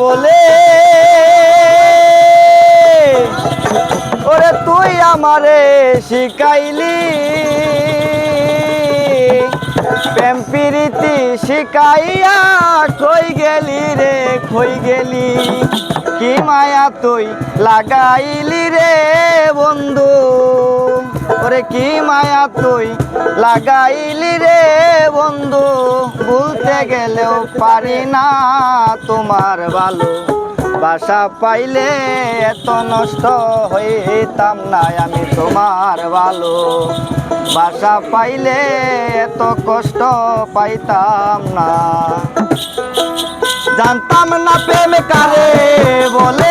বলে। ওরে তুই আমারে শিখাইলি প্রেম প্রীতি শিখাইয়া কই গেলি রে কই গেলি। কি মায়া তুই লাগাইলি রে বন্ধু। ওরে কি মায়া তুই? লাগাইলি রে বন্ধু, ভুলতে গেলেও পারি না তোমার ভালো। বাসা পাইলে এত নষ্ট হইতাম না আমি তোমার ভালো। বাসা পাইলে এত কষ্ট পাইতাম না। জানতাম না প্রেম কারে বলে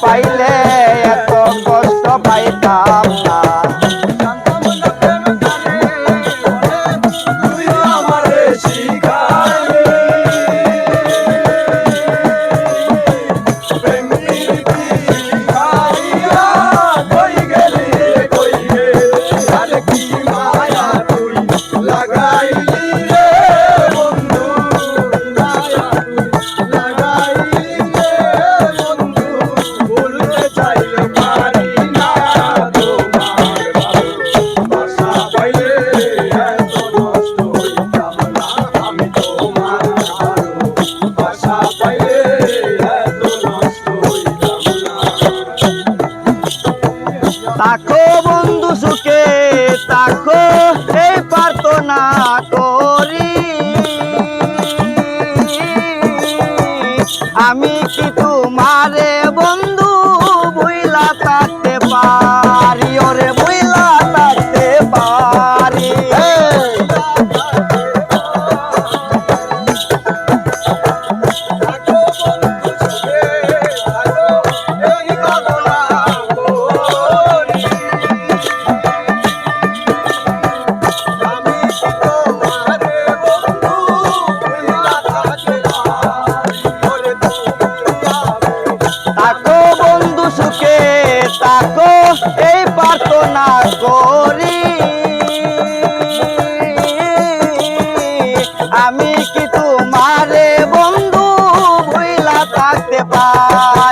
পাইলে এত কষ্ট পাইতাম। এই পারতো না করি। আমি কি তোমারে বন্ধু ভুইলা থাকতে পরে?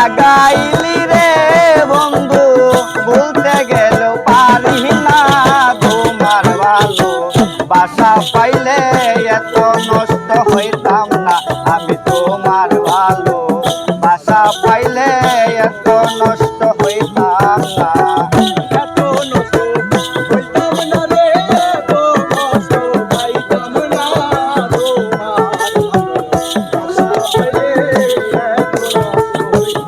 লাগাইলি রে বন্ধু, বলতে গেল পারি না তোমার ভালো। বাসা পাইলে এত নষ্ট হইতাম না, আমি তোমার ভালো। বাসা পাইলে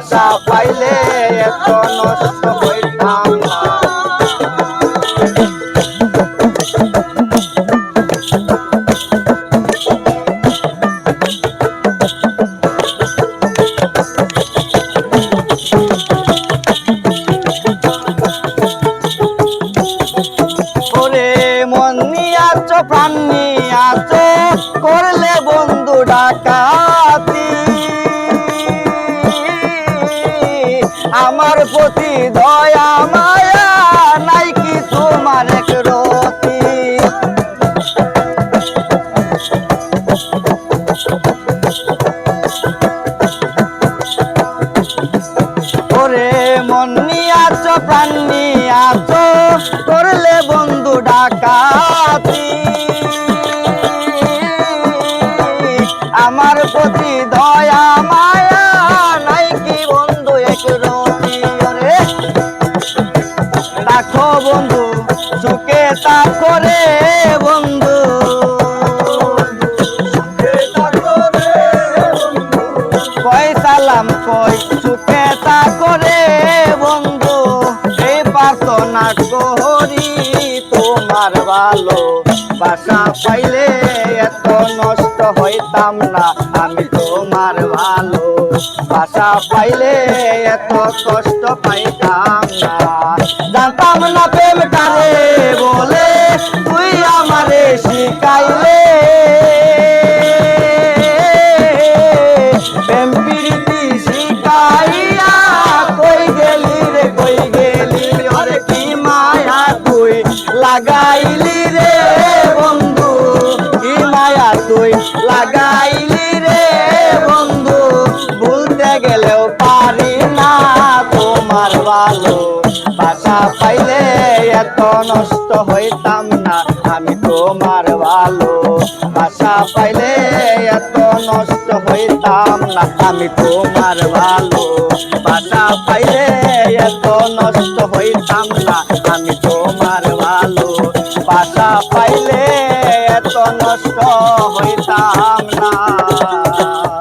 আশা পাইলে এত নষ্ট হয়ে আমার প্রতি দয়া, মায়া নাই কি তোমার রতি। ওরে মন নিয়াছ প্রাণ নিয়াছ করলে বন্ধু ডাকাতি। আমার প্রতি দয়া মায়া সালাম কই সুখে তা করে বন্ধু। এই প্রার্থনা করি তোমার ভালো বাসা পাইলে এত নষ্ট হইতাম না, আমি তোমার ভালো। বাসা পাইলে এত কষ্ট পাইতাম না। জানতাম না প্রেম কারে বলে, তুই আমারে শিখাইলে নষ্ট হইতাম না, আমি তোমার ভালো বাসা পাইলে এত নষ্ট হইতাম না, আমি তোমার ভালো বাসা পাইলে এত নষ্ট হইতাম না, আমি তোমার ভালো বাসা পাইলে এত নষ্ট হইতাম না।